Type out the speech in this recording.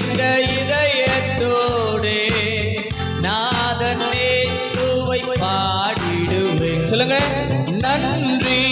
நிறைந்த இதயத்தோடு நாதன் சுவை பாடிடுவேன். சொல்லுங்க. நன்றி.